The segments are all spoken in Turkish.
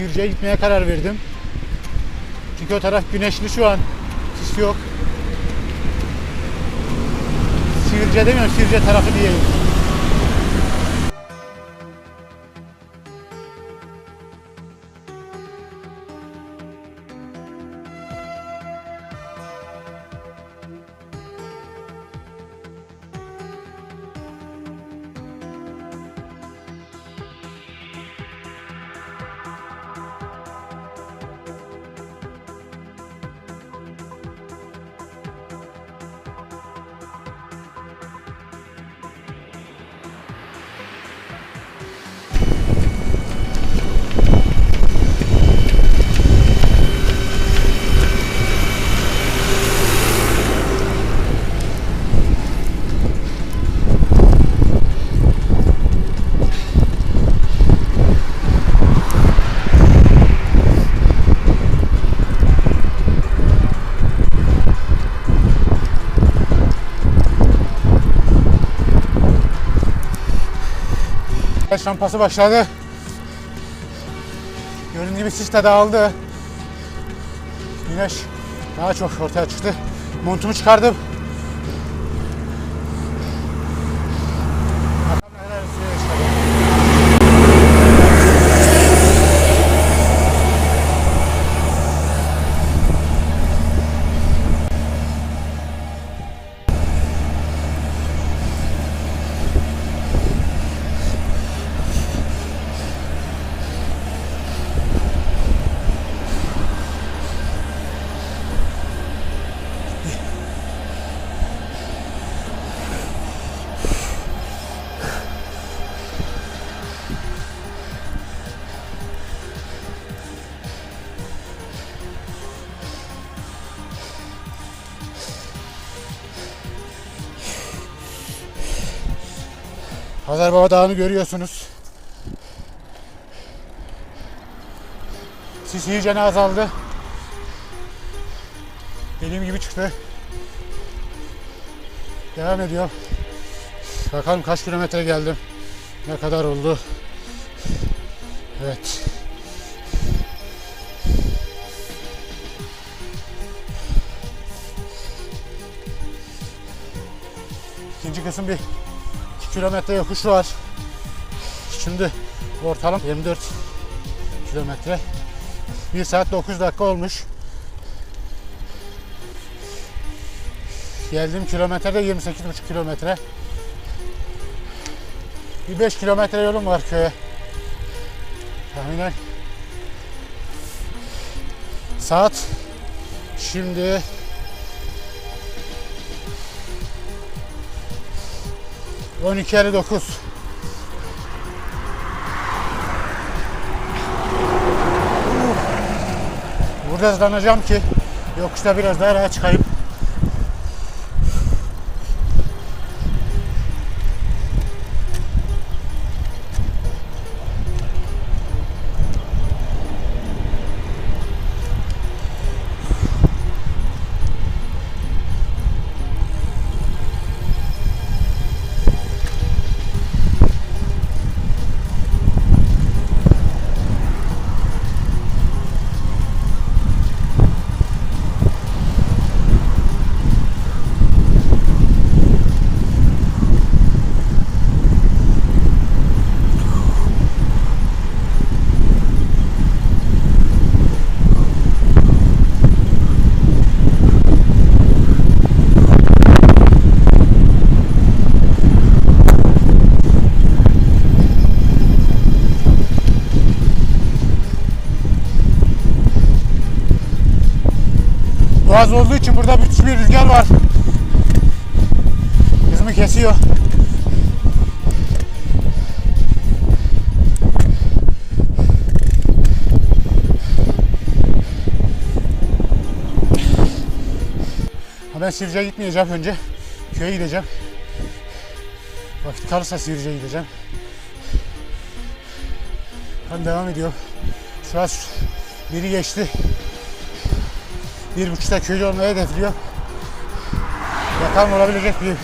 Siirce'ye gitmeye karar verdim. Çünkü o taraf güneşli şu an. Sis yok. Siirce demiyorum, Siirce tarafı diyeyim. Güneş rampası başladı. Gördüğünüz gibi sis de dağıldı. Güneş daha çok ortaya çıktı. Montumu çıkardım. Hazarbaba Dağı'nı görüyorsunuz. Sis iyice azaldı. Dediğim gibi çıktı. Devam ediyor. Bakalım kaç kilometre geldim. Ne kadar oldu. Evet. İkinci kısım bir 2 kilometre yokuş var. Şimdi ortalama 24 kilometre. 1 saat 9 dakika olmuş. Geldiğim kilometrede 28,5 kilometre. Bir 5 kilometre yolum var köye. Tahminen. Saat şimdi On iki elli dokuz. Burada hızlanacağım ki yokuşta biraz daha rahat çıkayım. Boğaz olduğu için burada müthiş bir rüzgar var. Hızımı kesiyor. Ben Sivrice'ye gitmeyeceğim önce. Köye gideceğim. Vakit kalırsa Sivrice'ye gideceğim. Ben devam ediyor. An biri geçti. 1.5'da köyde olmayı hedefliyor. Bakalım olabilecek bir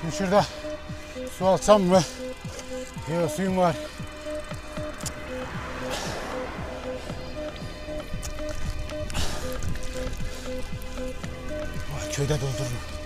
Şimdi şurada su alsam mı? Yok suyum var. Vay, köyde doldururum.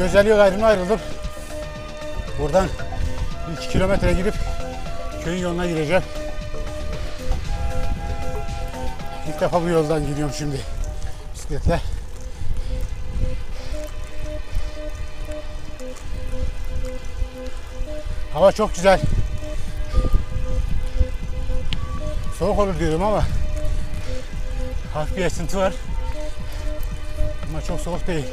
Şimdi Gözeli yol ayrımına ayrıldım. Buradan 2 kilometre gidip köyün yoluna gireceğim. İlk defa bu yoldan gidiyorum şimdi bisikletle. Hava çok güzel. Soğuk olur diyordum ama hafif bir esinti var. Ama çok soğuk değil.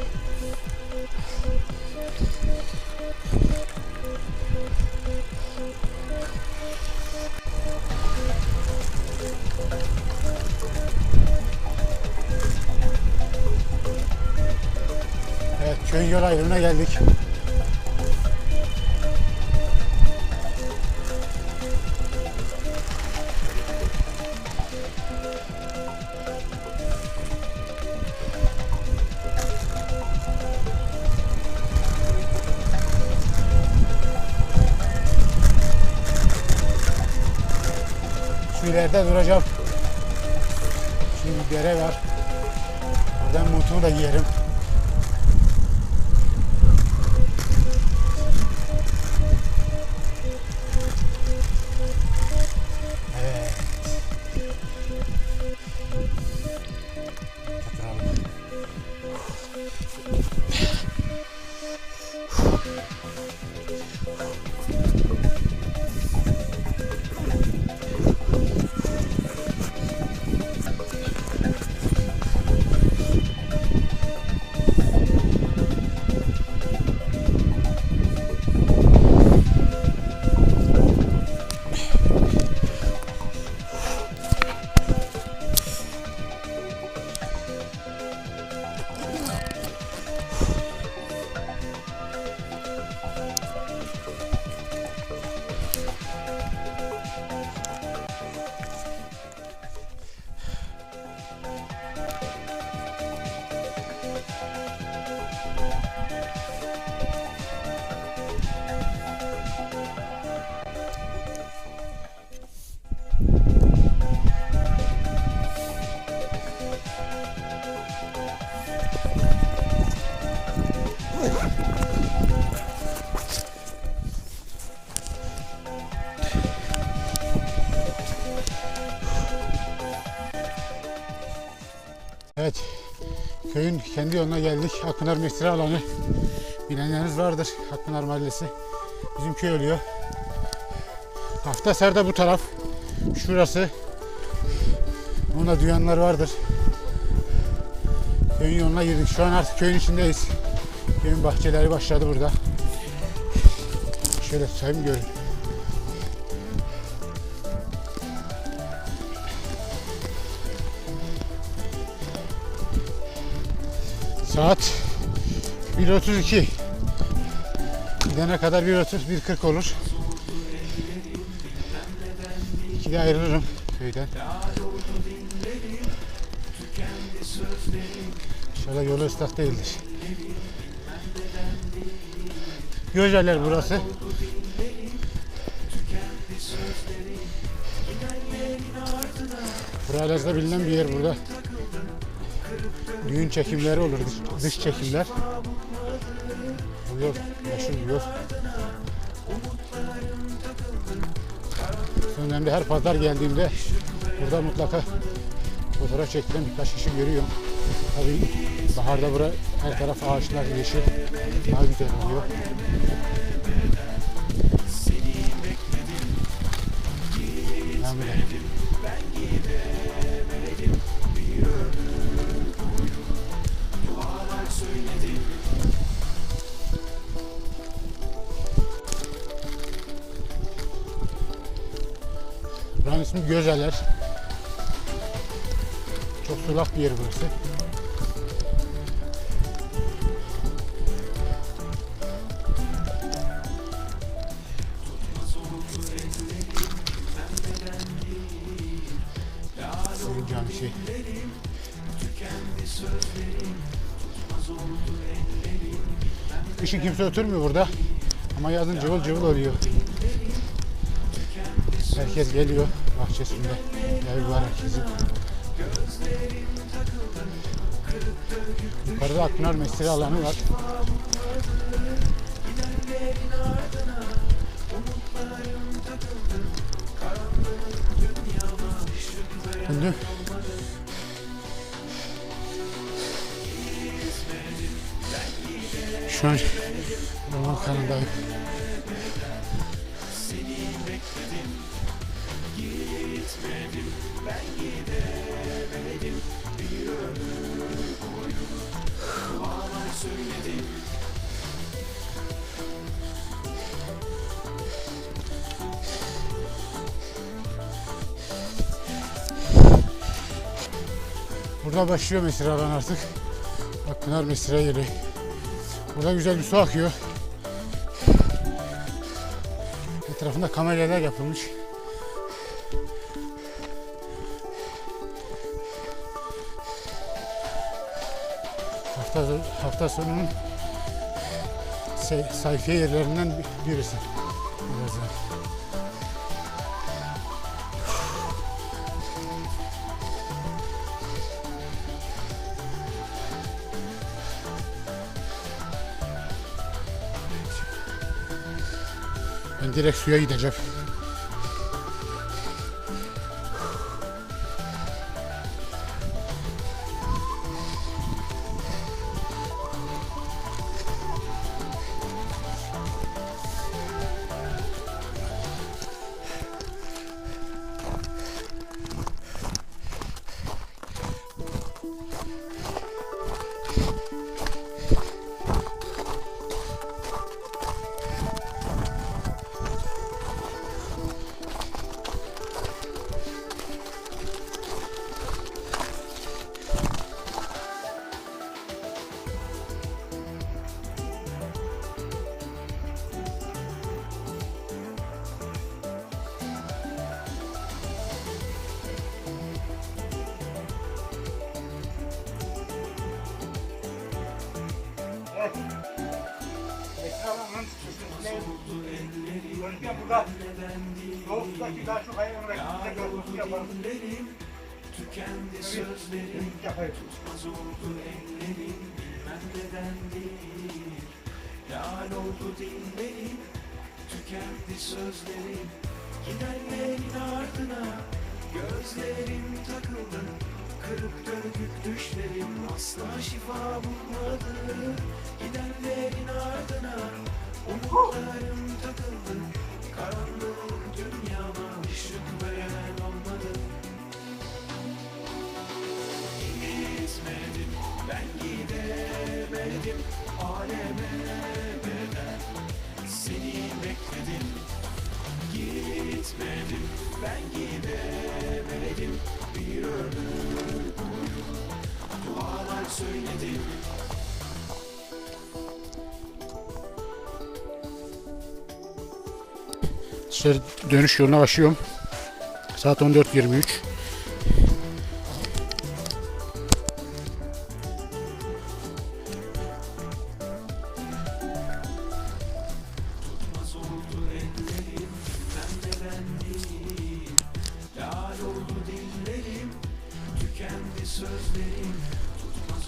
Köyün yol ayrımına geldik. Şu ileride duracağım. Şimdi dere var. Buradan montumu da giyerim. Kendi yoluna geldik. Akpınar Mesire alanı. Bilenleriniz vardır. Akpınar Mahallesi. Bizim köy oluyor. Haftasar'da bu taraf. Şurası. Buna duyanlar vardır. Köyün yoluna girdik. Şu an artık köyün içindeyiz. Köyün bahçeleri başladı burada. Şöyle tutayım görün. Saat 1.32. Gidene kadar 1.30, 1.40 olur. 2'de ayrılırım köyden. İnşallah yolu ıslak değildir. Göceler burası. Buralaz'da bilinen bir yer burada. Düğün çekimleri olur, dış, dış çekimler. Bu yol, meşhur yol. Son her pazar geldiğimde burada mutlaka fotoğraf çekilen birkaç kişi görüyorum. Tabii baharda bura her taraf ağaçlar yeşil, daha güzel oluyor. Devam Gözeler. Çok sulak bir yer burası. Bir şey. Kışın kimse oturmuyor burada. Ama yazın cıvıl cıvıl oluyor. Herkes geliyor bahçesinde. Ev var herkesin. Yukarıda Akpınar Mesire alanı var. Şimdi şu an orman kanındayım. Burada başlıyor mesire alan artık. Akpınar mesire yeri. Burada güzel bir su akıyor. Etrafında kamelyalar yapılmış. Hafta, hafta sonunun sayfiye yerlerinden bir- birisi. Birazdan. Direkt suya gideceğim. Görürken burada Doğu'daki daha çok hayvan Gidenlerin ardına Gözlerim Kırık dökük düşlerim Asla şifa bulmadı. Gidenlerin ardına Umutlarım takıldı. Karanlık dünyama ışık veren olmadı. Gitmedim, ben gidemedim. Aleme bedel Seni bekledim? Gitmedim, ben gidemedim. Bir ömür söyledim Dışarı dönüş yoluna başlıyorum. Saat 14.23. Lal oldu dillerim Tükendi sözlerim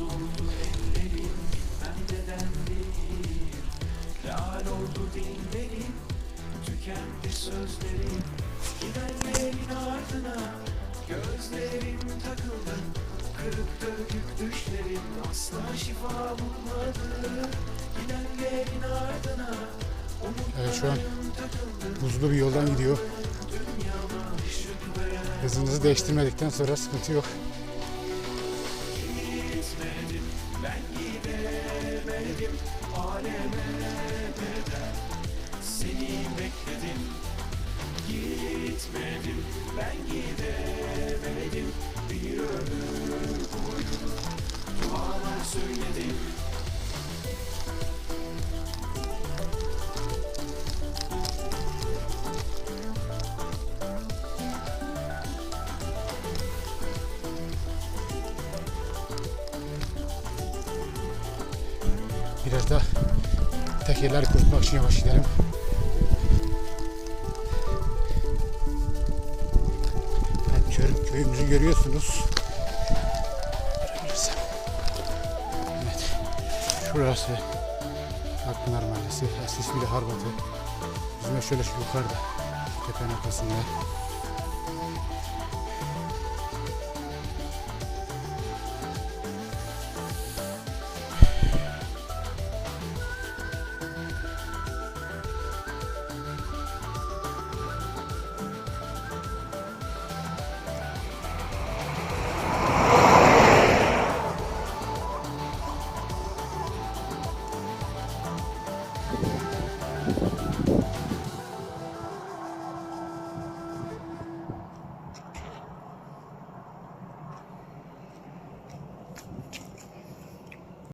Ellerim Bilmem neden değil Lal oldu dillerim Tükendi sözlerim Gidenlerin ardına Gözlerim takıldı Kırık dökük düşlerim Asla şifa bulmadı Gidenlerin ardına Evet şu an buzlu bir yoldan gidiyor. Hızınızı değiştirmedikten sonra sıkıntı yok. Ben gidemedim aleme bedel Seni bekledim gitmedim Ben gidemedim. Bir ömür boyu Dualar söyledim. Yerleri kurutmak için yavaş gidelim. Evet, köy, köyümüzü görüyorsunuz. Evet. Şurası Akpınar Mahallesi. Eski ismiyle Harbatı. Bizim şöyle şu yukarıda. Tepenin arkasında.